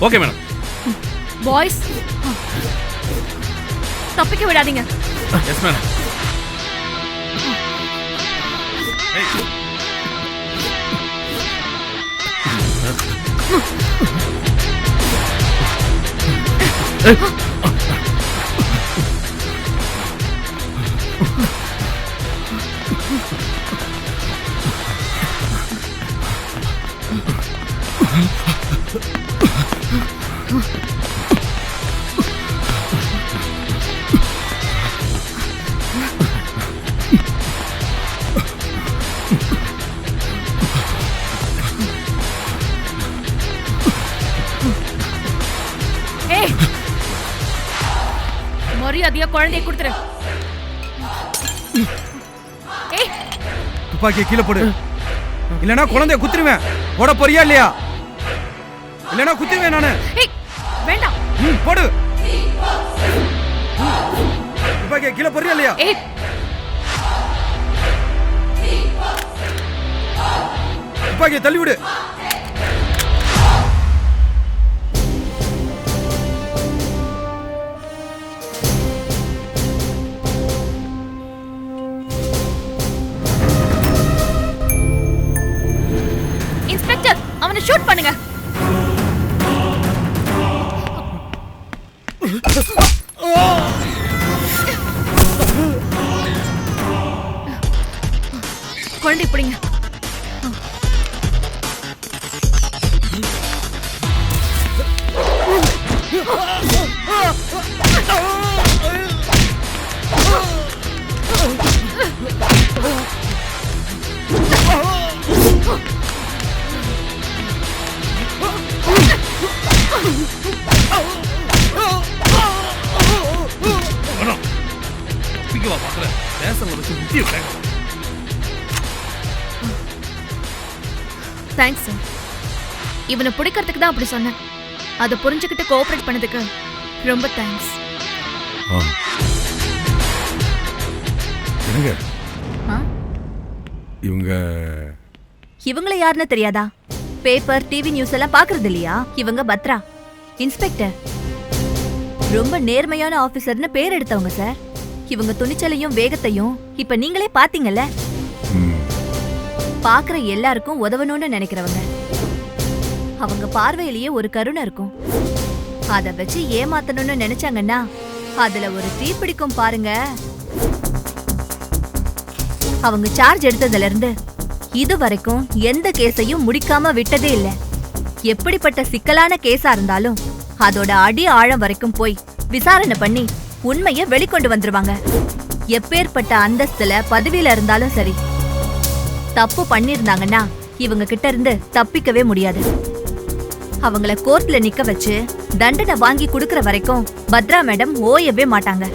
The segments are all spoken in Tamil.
ஓகே மேடம் பாய்ஸ் தப்பிக்க விடாதீங்க எஸ் மேடம் ஏய் மரியாதையா குழந்தைய கொடுத்துரு. ஏய். துப்பாக்கியை கீழே போடு. இல்லனா குழந்தைய குத்துருவேன். போட போறியா இல்லையா? இல்லனா குத்துருவேன் நானு. ஏய் வேண்டாம். ம், போடு. துப்பாக்கியை கீழே போறியா இல்லையா? ஏய். துப்பாக்கியை தள்ளி விடு தேங்க்ஸ் சார் இவனை பிடிக்கிறதுக்கு தான் அப்படி சொன்னேன். அதை புரிஞ்சுக்கிட்டு கோஆபரேட் பண்ணதுக்கு ரொம்ப தேங்க்ஸ் என்னங்க? ஆ? இவங்க இவங்கள யாருன்னு தெரியாதா? பேப்பர் டிவி நியூஸ் எல்லாம் பாக்குறது இல்லையா? இவங்க பத்ரா. இன்ஸ்பெக்டர் ரொம்ப நேர்மையான ஆபீசர்னு பேர் எடுத்தவங்க சார் இவங்க துணிச்சலையும் வேகத்தையும் இப்ப நீங்களே பாத்தீங்கல்ல பாக்குற எல்லாருக்கும் உதவணும்னு நினைக்கிறவங்க. அவங்க பார்வையிலேயே ஒரு கருணை இருக்கும். அத வச்சு ஏமாத்தணும்னு நினைச்சாங்கன்னா அதுல ஒரு தீப்பிடிக்கும் பாருங்க. அவங்க சார்ஜ் எடுத்ததுல இருந்து இது வரைக்கும் எந்த கேஸையும் முடிக்காம விட்டதே இல்ல. எப்படிப்பட்ட சிக்கலான கேஸா இருந்தாலும் அதோட அடி ஆழம் வரைக்கும் போய் விசாரணை பண்ணி உண்மையை வெளிக்கொண்டு வந்துருவாங்க. எப்பேற்பட்ட அந்தஸ்துல பதவியில இருந்தாலும் சரி. தப்பு பண்ணிருந்தாங்கன்னா இவங்க கிட்ட இருந்து தப்பிக்கவே முடியாது. அவங்கள கோர்ட்ல நிக்க வச்சு தண்டனை வாங்கி கொடுக்கற வரைக்கும் பத்ரா மேடம் ஓயவே மாட்டாங்க.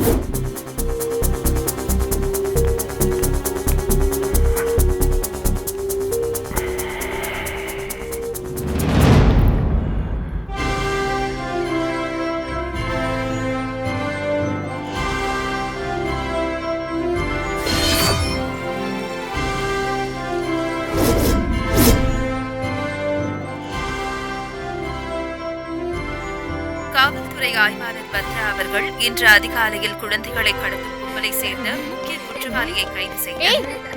இன்று அதிகாலையில் குழந்தைகளை கடத்தும் கும்பலை சேர்ந்த முக்கிய குற்றவாளியை கைது செய்ய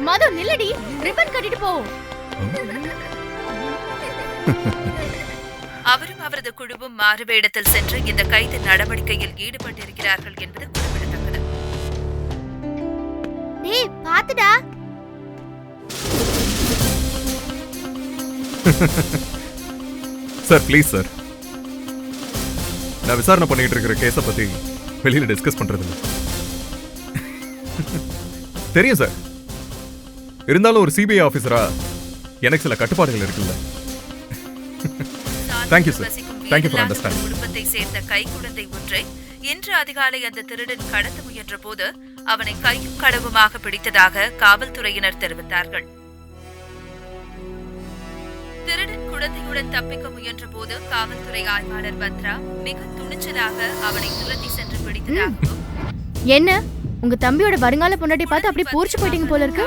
மது நில்லடி. ரிப்பன் கட்டிட்டு போ. அவரும் அவரது குழுவும் மாறுவேடத்தில் சென்று இந்த கைது நடவடிக்கையில் ஈடுபட்டிருக்கிறார்கள் என்பது குறிப்பிடத்தக்கது. டேய் பாத்துடா சார் ப்ளீஸ் சார். நான் விசாரணை பண்ணிட்டு இருக்கிற கேஸை பத்தி வெளியில டிஸ்கஸ் பண்றது இல்ல தெரியும் சார் இருந்தாலும் ஒரு சிபிஐ ஆபீசரா எனக்கு சில கட்டுப்பாடுகள் இருக்குல்ல. Thank you for வீடில்லாத understanding. குடும்பத்தை சேர்ந்த கைக்குழந்தை ஒன்றை இன்று அதிகாலை அந்த திருடன் கடத்த முயன்ற போது அவனை கையும் களவுமாக பிடித்ததாக காவல்துறையினர் தெரிவித்தார்கள். குழந்தையுடன் தப்பிக்க முயன்ற போது காவல்துறை ஆய்வாளர் பத்ரா மிக துணிச்சலாக அவனை துரத்தி சென்று பிடித்ததாகவும் என்ன? உங்க தம்பியோட வருங்கால பொண்டாட்டி பார்த்து அப்படியே பூரிச்சு போயிட்டீங்க போல இருக்கு?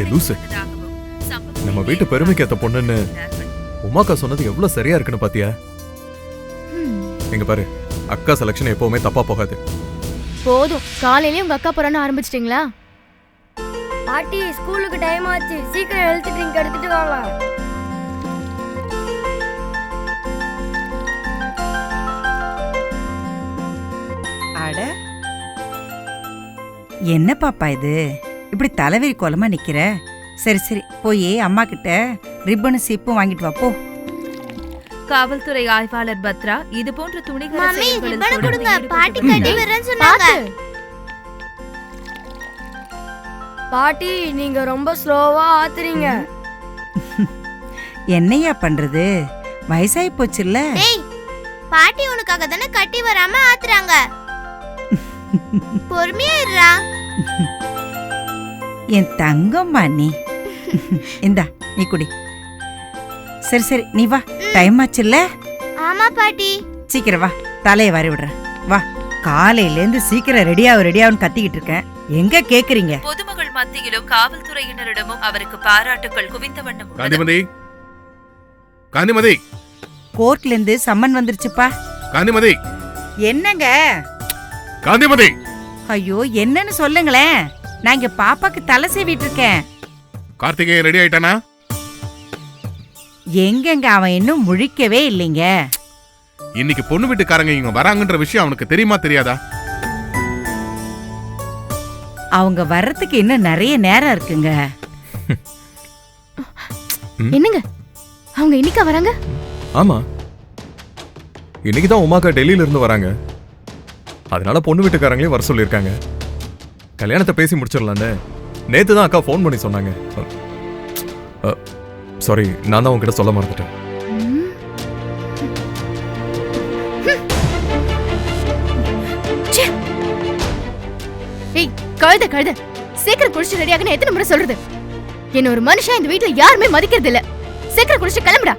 ஏ லூசு. நம்ம வீட்டு பெருமைக்கு ஏத்த பொண்ணுன்னு உமாக்கா சொன்னது எவ்வளவு சரியா இருக்குன்னு பாத்தியா? எங்க பாரு அக்கா செலக்ஷன் எப்பவுமே தப்பா போகாது. போதும். காலையிலேயே உங்க அக்கா போறான்னு ஆரம்பிச்சிட்டீங்களா? பாட்டி ஸ்கூலுக்கு டைம் ஆச்சு. சீக்கிரம் ஹெல்த் ட்ரிங்க் எடுத்துட்டு வாங்க. என்ன பாப்பா இது? இப்படி தலைவரி கோலமா நிக்கிற? சரி சரி போய் அம்மா கிட்ட ரிப்பனும் சிப்பும் வாங்கிட்டு வா போ. காவல்துறை ஆய்வாளர் பத்ரா இது போன்ற மம்மி, தொடர்ந்து கொடுங்க. பாட்டி. கட்டி வரேன்னு சொன்னாங்க. பாட்டி நீங்க ரொம்ப ஸ்லோவா ஆத்துறீங்க. என்னையா பண்றது? வயசாயி போச்சுல்ல? டேய் பாட்டி உனக்காக தானே கட்டி வராம ஆத்துறாங்க. பொறுமையா இருடா. என் தங்கம்மா நீ. இந்தா நீ குடி. சரி சரி நீ வா. டைம் ஆச்சுல்ல? ஆமா பாட்டி. சீக்கிரம் வா. தலையை வாரி விடுறேன். வா. காலையில இருந்து சீக்கிரம் ரெடியாவும் ரெடியாவும் கத்திக்கிட்டு இருக்கேன். எங்க கேக்குறீங்க? பொதுமகள் மத்தியிலும் காவல்துறையினரிடமும் அவருக்கு பாராட்டுக்கள் குவிந்த வண்ணம். காந்திமதி. காந்திமதி. கோர்ட்ல இருந்து சம்மன் வந்துருச்சுப்பா. காந்திமதி. என்னங்க? காந்திமதி. ஐயோ என்னன்னு சொல்லுங்களேன். நான் இங்க பாப்பாக்கு தலை சீவிட்டு இருக்கேன். கார்த்திகேயன் ரெடி ஆயிட்டானா? எங்கெங்க அவன் இன்னும் முழிக்கவே இல்லைங்க. இன்னைக்கு பொண்ணு வீட்டுக்காரங்க இங்க வராங்கன்ற விஷயம் அவனுக்கு தெரியுமா தெரியாதா? அவங்க வர்றதுக்கு இன்னும் நிறைய நேரம் இருக்குங்க. என்னங்க? அவங்க இன்னைக்கா வராங்க? ஆமா. இன்னைக்கு தான் உமாக்கா டெல்லியில இருந்து வராங்க. அதனால பொண்ணு வீட்டுக்காரங்களையும் வர சொல்லியிருக்காங்க. கல்யாணத்தை பேசி முடிச்சிடலான்னு நேத்து தான் அக்கா ஃபோன் பண்ணி சொன்னாங்க. சாரி நான் தான் உங்ககிட்ட சொல்ல மறந்துட்டேன். ஏய் கழுத கழுத. சீக்கிரம் குளிச்சு ரெடி ஆகணும் எத்தனை முறை சொல்றது? என்ன ஒரு மனுஷன் இந்த வீட்ல யாருமே மதிக்கிறது இல்ல சீக்கிரம் குளிச்சு கிளம்புடா.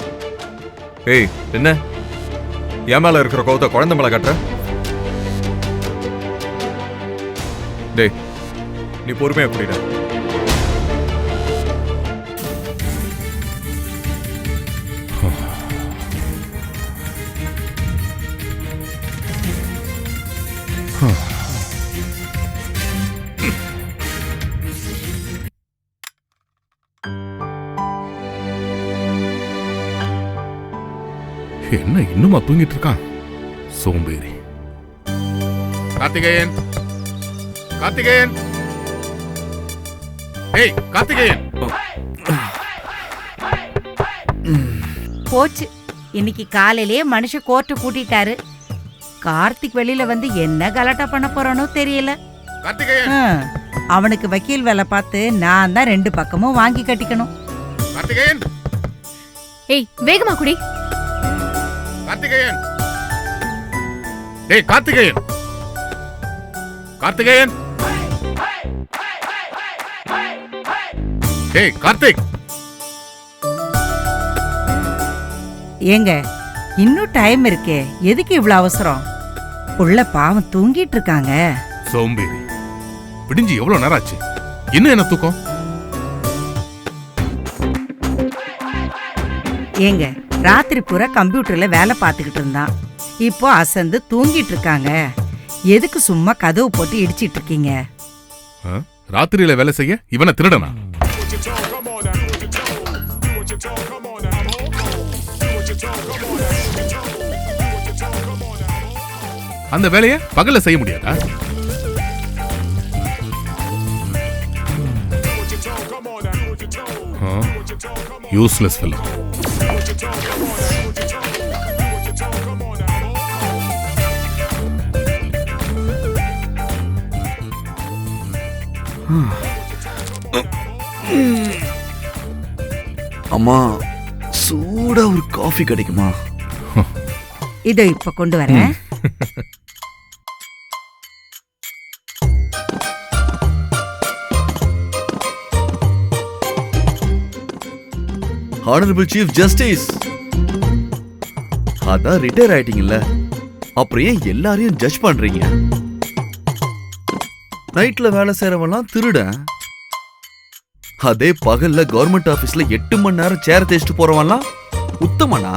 ஏய் என்ன? என் மேல இருக்கிற கோவத்தை குழந்தை மேல கட்டுற? நீ பொறுமையா குடிடா. என்ன இன்னுமா தூங்கிட்டு இருக்கான் சோம்பேறி. கார்த்திகேயன். கார்த்திகேயன். ஏய் கார்த்திகேயன். போச்சு. இன்னைக்கு காலையிலேயே மனுஷன் கோர்ட்டு கூட்டிட்டாரு. கார்த்திக் வெளியில வந்து என்ன கலாட்டா பண்ண போறானோ தெரியல. கார்த்திகேயன். அவனுக்கு வக்கீல் வேலை பார்த்து நான் தான் ரெண்டு பக்கமும் வாங்கி கட்டிக்கணும். கார்த்திகேயன். ஏய் வேகமா குடி. கார்த்திகேயன். டேய் கார்த்திகேயன். கார்த்திகேயன். டேய் கார்த்திக். ஏங்க இன்னும் டைம் இருக்கே. எதுக்கு இவ்வளவு அவசரம்? புள்ள பாவம் தூங்கிட்டு இருக்காங்க. சோம்பேறி. விடிஞ்சு எவ்வளவு நேரம் ஆச்சு? இன்னும் என்ன தூக்கம்? ஏங்க ராத்திரி பூரா கம்ப்யூட்டர்ல வேலை பார்த்துக்கிட்டு இருந்தான். இப்போ அசந்து தூங்கிட்டு இருக்காங்க. எதுக்கு சும்மா கதவு போட்டு இடிச்சிட்டு இருக்கீங்க? ஆ? ராத்திரியில வேலை செய்ய? இவனை திருடனா? அந்த வேலைய பகல்ல செய்ய முடியாதா யூஸ்லெஸ் ஃபெலோ அம்மா சூடா ஒரு காஃபி கிடைக்குமா? இதோ இப்ப கொண்டு வரேன் ஹானரபிள் சீஃப் ஜஸ்டிஸ் அதான் ரிட்டையர் ஆயிட்டீங்கல்ல. அப்புறம் ஏன் எல்லாரையும் ஜட்ஜ் பண்றீங்க? நைட்ல வேலை செய்யறவன்லாம் திருடன். அதே பகல்ல கவர்மெண்ட் ஆபீஸ்ல எட்டு மணி நேரம் சேர தேய்ச்சிட்டு போறவன்லாம் உத்தமனா?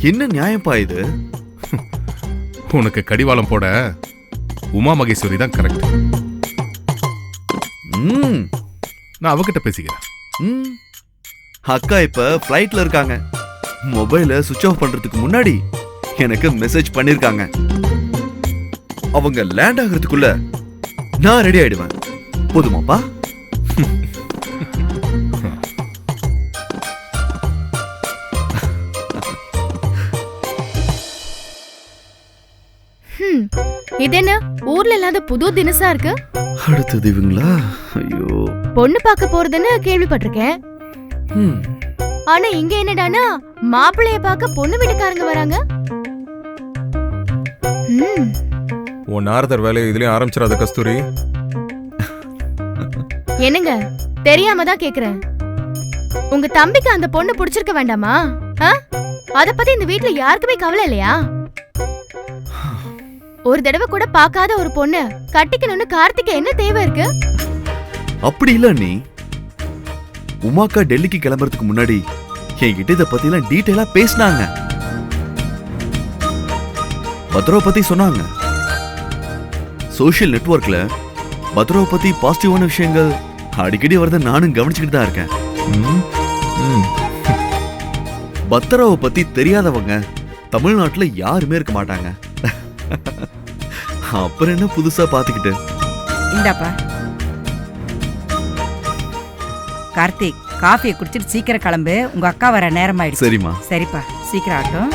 என்ன நியாயப்பா இது? உனக்கு கடிவாளம் போட உமா மகேஸ்வரி தான் கரெக்ட் ம். நான் அவகிட்ட பேசிக்கிறேன். ம். அக்கா இப்ப ஃப்ளைட்ல இருக்காங்க. மொபைலை சுவிட்ச் ஆஃப் பண்றதுக்கு முன்னாடி எனக்கு மெசேஜ் பண்ணிருக்காங்க. அவங்க லேண்ட் ஆகுறதுக்குள்ள நான் ரெடி ஆயிடுவேன். போதுமாப்பா? ஹம், இது என்ன ஊர்ல இல்லாத புது தினசா இருக்கு? அடுத்தது இவங்களா ஐயோ. பொண்ணு பார்க்க போறதுன்னு கேள்விப்பட்டிருக்கேன். ம். ஆனா இங்க என்னடானா மாப்பிள்ளைய பார்க்க பொண்ணு வீட்டுக்காரங்க வராங்க. ம், உன் நாரதர் வேலையை இதுலயும் ஆரம்பிச்சிடாத கஸ்தூரி. என்னங்க? தெரியாம தான் கேக்குறேன். உங்க தம்பிக்கு அந்த பொண்ணு பிடிச்சிருக்க வேண்டாமா? ஆ? அத பத்தி இந்த வீட்ல யாருக்குமே கவலை இல்லையா? ஒரு தடவை கூட பார்க்காத ஒரு பொண்ணு கட்டிக்கணும்னு கார்த்திக் என்ன தேவை இருக்கு? அப்படி இல்ல நீ உமாக்கா டெல்லிக்கு கிளம்புறதுக்கு முன்னாடி என்கிட்ட இத பத்தி எல்லாம் டீட்டெயிலா பேசினாங்க. பத்ரோ பத்தி சொன்னாங்க. சோஷியல் நெட்வொர்க்ல பத்ராவை பத்தி பாசிட்டிவான விஷயங்கள் அடிக்கடி வரத நானும் கவனிச்சுக்கிட்டு தான் இருக்கேன். பத்ராவை பத்தி தெரியாதவங்க தமிழ்நாட்டுல யாருமே இருக்க மாட்டாங்க. அப்புறம் என்ன புதுசா பாத்துக்கிட்டு? இந்தாப்பா. கார்த்திக் காஃபியை குடிச்சிட்டு சீக்கிரம் கிளம்பு. உங்க அக்கா வர நேரம் ஆயிடுச்சு. சரிம்மா. சரிப்பா சீக்கிரம் ஆகட்டும்.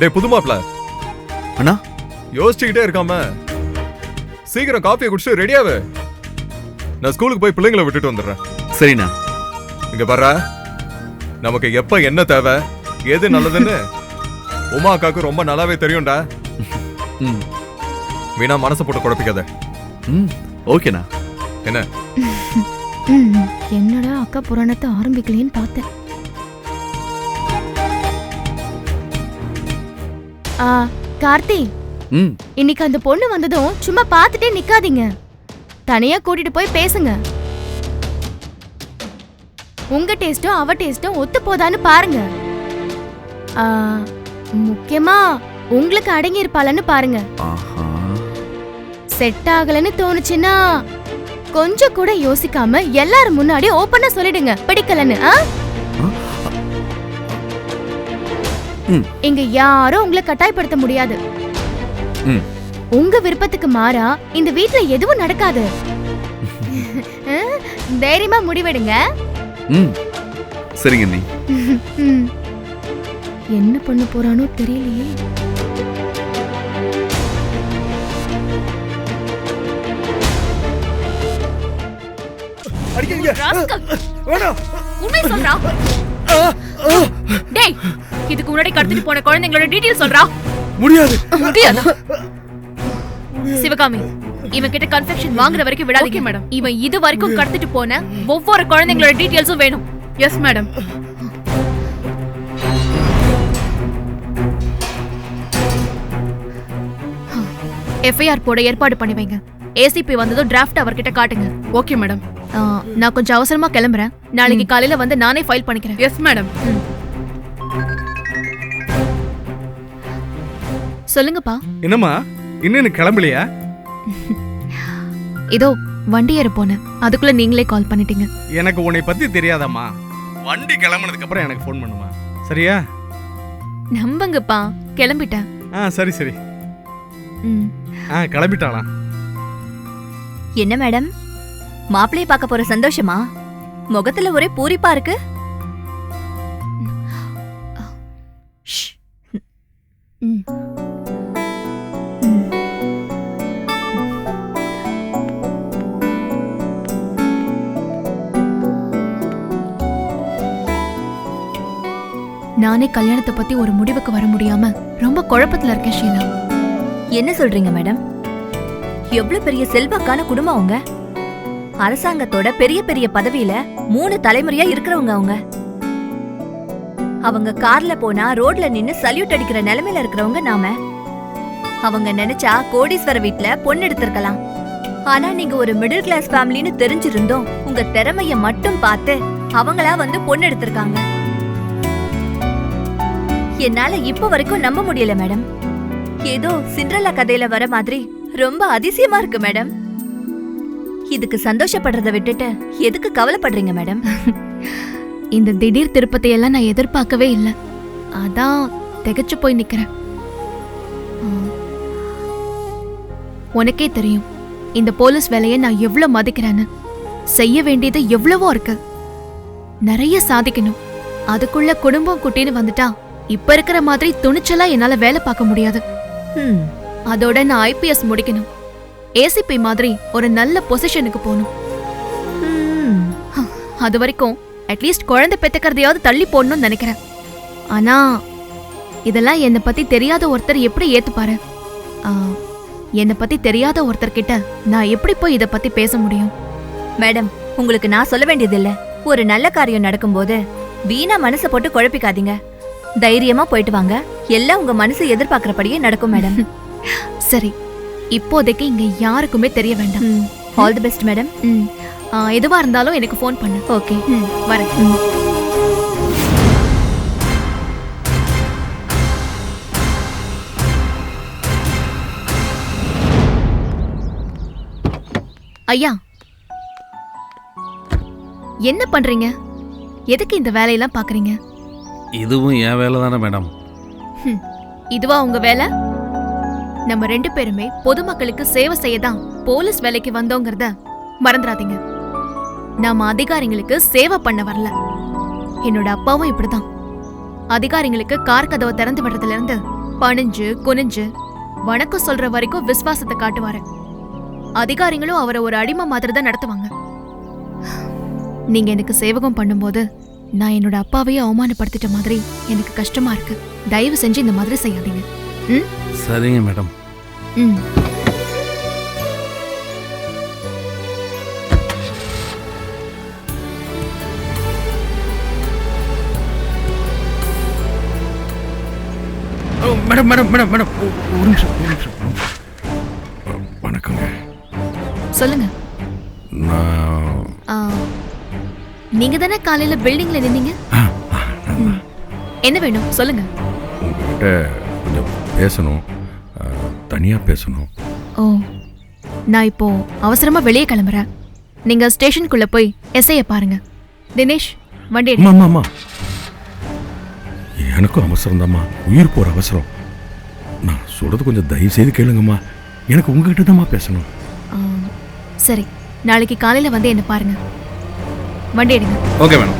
டேய் புது மாப்ள அண்ணா? யோசிச்சுக்கிட்டே இருக்காம. சீக்கிரம் காஃபியை குடிச்சு ரெடியாவு. நான் ஸ்கூலுக்கு போய் பிள்ளைங்களை விட்டுட்டு வந்துடுறேன். சரிண்ணா. இங்க பாரு நமக்கு எப்ப என்ன தேவை எது நல்லதுன்னு உமா அக்காவுக்கு ரொம்ப நல்லாவே தெரியும்டா. வீணா மனசை போட்டு குழப்பிக்காத. ம் ஓகேண்ணா. என்ன? என்னடா அக்கா புராணத்தை ஆரம்பிக்கலையேன்னு பார்த்தேன். ஆ கார்த்தி இன்னைக்கு அந்த பொண்ணு வந்ததும் சும்மா பார்த்துட்டே நிக்காதீங்க. தனியா கூட்டிட்டு போய் பேசுங்க. உங்க டேஸ்டும் அவ டேஸ்டும் ஒத்து போதான்னு பாருங்க. முக்கியமா உங்களுக்கு அடங்கி இருப்பாளன்னு பாருங்க செட் ஆகலன்னு தோணுச்சுன்னா கொஞ்சம் கூட யோசிக்காம எல்லாரும் முன்னாடி ஓப்பனா சொல்லிடுங்க. பிடிக்கலன்னு. இங்க யாரும் உங்களை கட்டாயப்படுத்த முடியாது. உங்க விருப்பத்துக்கு மாறா இந்த வீட்ல எதுவும் நடக்காது? தைரியமா முடிவெடுங்க. ம். சரிங்க நீ. என்ன பண்ண போறானோ தெரியலையே. உண்மை சொல்றா. டேய் இதுக்கு முன்னாடி கடத்திட்டு போன குழந்தைங்களோட டீடைல் சொல்றா. முடியாது. முடியாது. சிவகாமி இவன் கிட்ட கன்ஃபெக்ஷன் வாங்குற வரைக்கும் விடாதீங்க. மேடம். இவன் இது வரைக்கும் கடத்திட்டு போன ஒவ்வொரு குழந்தைங்களோட டீடைல்ஸும் வேணும். Yes madam. எஃப்ஐஆர் போட ஏற்பாடு பண்ணி வைங்க. ஏசிபி வந்ததும் டிராஃப்ட் அவர்கிட்ட காட்டுங்க. Okay madam. நான் கொஞ்சம் அவசரமா கிளம்புறேன். நாளைக்கு காலையில வந்து நானே ஃபைல் பண்ணிக்கிறேன். Yes madam. சொல்லுங்கப்பா. என்னம்மா இன்னும் கிளம்பலையா? இதோ வண்டி ஏற போனேன். அதுக்குள்ள நீங்களே கால் பண்ணிட்டீங்க. எனக்கு உன்னை பத்தி தெரியாதாம்மா. வண்டி கிளம்புனதுக்கு அப்புறம் எனக்கு ஃபோன் பண்ணுமா சரியா? நம்புங்கப்பா. கிளம்பிட்டேன். ஆ சரி சரி. ம். ஆ கிளம்பிட்டாளாம் என்ன மேடம்? மாப்பிள்ளைய பார்க்க போற சந்தோஷமா? முகத்துல ஒரே பூரிப்பா இருக்கு. ம். நானே கல்யாணத்தை பத்தி ஒரு முடிவுக்கு வர முடியாம ரொம்ப குழப்பத்துல இருக்கேன் ஷீலா. என்ன சொல்றீங்க மேடம்? எவ்வளவு பெரிய செல்வாக்கான குடும்பம் அவங்க? அரசாங்கத்தோட பெரிய பெரிய பதவியில மூணு தலைமுறையா இருக்கிறவங்க அவங்க. அவங்க கார்ல போனா ரோட்ல நின்னு சல்யூட் அடிக்கிற நிலைமையில இருக்கிறவங்க நாம. அவங்க நினைச்சா கோடீஸ்வர வீட்ல பொண்ணு எடுத்திருக்கலாம். ஆனா நீங்க ஒரு மிடில் கிளாஸ் ஃபேமிலின்னு தெரிஞ்சிருந்தோம் உங்க திறமைய மட்டும் பார்த்து அவங்களா வந்து பொண்ணு எடுத்திருக்காங்க. என்னால இப்ப வரைக்கும் நம்ப முடியல மேடம் ஏதோ சிண்ட்ரலா கதையில வர மாதிரி ரொம்ப அதிசயமா இருக்கு மேடம் இதுக்கு சந்தோஷப்படுறத விட்டுட்டு எதுக்கு கவலைப்படுறீங்க மேடம் இந்த திடீர் திருப்பத்தை எல்லாம் நான் எதிர்பார்க்கவே இல்லை. அதான் திகைச்சு போய் நிக்கிறேன். உனக்கே தெரியும் இந்த போலீஸ் வேலையை நான் எவ்வளவு மதிக்கிறேன்னு. செய்ய வேண்டியது எவ்வளவோ இருக்கு. நிறைய சாதிக்கணும். அதுக்குள்ள குடும்பம் குட்டின்னு வந்துட்டா இப்ப இருக்கிற மாதிரி துணிச்சலா என்னால வேலை பார்க்க முடியாது. அதோட நான் ஐபிஎஸ் முடிக்கணும். ஏசிபி மாதிரி ஒரு நல்ல பொசிஷனுக்கு போகணும். அது வரைக்கும் அட்லீஸ்ட் குழந்தை பெத்துக்கிறதையாவது தள்ளி போடணும்னு நினைக்கிறேன். ஆனா இதெல்லாம் என்னை பத்தி தெரியாத ஒருத்தர் எப்படி ஏத்துப்பாரு? என்னை பத்தி தெரியாத ஒருத்தர்கிட்ட நான் எப்படி போய் இத பத்தி பேச முடியும்? மேடம் உங்களுக்கு நான் சொல்ல வேண்டியதில்ல. ஒரு நல்ல காரியம் நடக்கும்போது வீணா மனசை போட்டு குழப்பிக்காதீங்க. தைரியமா போயிட்டு வாங்க. எல்லாம் உங்க மனசு எதிர்பார்க்கறபடியே நடக்கும் மேடம். சரி. இப்போதைக்கு இங்க யாருக்குமே தெரிய வேண்டாம். All the best madam. எதுவா இருந்தாலும் எனக்கு ஃபோன் பண்ணு. ஓகே. வரேன். ஐயா. என்ன பண்றீங்க? எதுக்கு இந்த வேலையெல்லாம் பாக்குறீங்க? இதுவும் என் வேலை தானே மேடம் இதுவா உங்க வேலை? நம்ம ரெண்டு பேருமே பொதுமக்களுக்கு சேவை செய்ய தான் போலீஸ் வேலைக்கு வந்தோங்கிறத மறந்துடாதீங்க நாம அதிகாரிங்களுக்கு சேவை பண்ண வரல. என்னோட அப்பாவும் இப்படிதான். அதிகாரிங்களுக்கு கார் கதவை திறந்து விடுறதுல இருந்து பணிஞ்சு குனிஞ்சு வணக்கம் சொல்ற வரைக்கும் விசுவாசத்தை காட்டுவாரு. அதிகாரிகளும் அவரை ஒரு அடிமை மாதிரி தான் நடத்துவாங்க. நீங்க எனக்கு சேவகம் பண்ணும்போது நான் என்னோட அப்பாவையே அவமானப்படுத்திட்ட மாதிரி எனக்கு கஷ்டமா இருக்கு. தயவு செஞ்சு இந்த மாதிரி செய்யாதீங்க. ம்? சரிங்க மேடம். ம். ஓ, மேடம் மேடம் மேடம் மேடம். ஒரு நிமிஷம் ஒரு நிமிஷம் ஒரு நிமிஷம். வணக்கங்க. சொல்லுங்க. நான் ஆ, நீங்க தானே காலையில பில்டிங்ல நின்னீங்க. என்ன வேணும்? சொல்லுங்க. உங்ககிட்ட கொஞ்சம் பேசணும். தனியாக பேசணும். ஓ நான் இப்போ அவசரமா வெளியே கிளம்புறேன். நீங்க ஸ்டேஷனுக்குள்ள போய் எஸ்ஐய பாருங்க. தினேஷ் வண்டி அம்மா எனக்கும் அவசரம் உயிர் போகிற அவசரம். நான் சொல்கிறது கொஞ்சம் தயவு செய்து கேளுங்கம்மா. எனக்கு உங்ககிட்ட தான்மா பேசணும். சரி. நாளைக்கு காலையில வந்து என்ன பாருங்க. வண்டி எடுங்க. Okay madam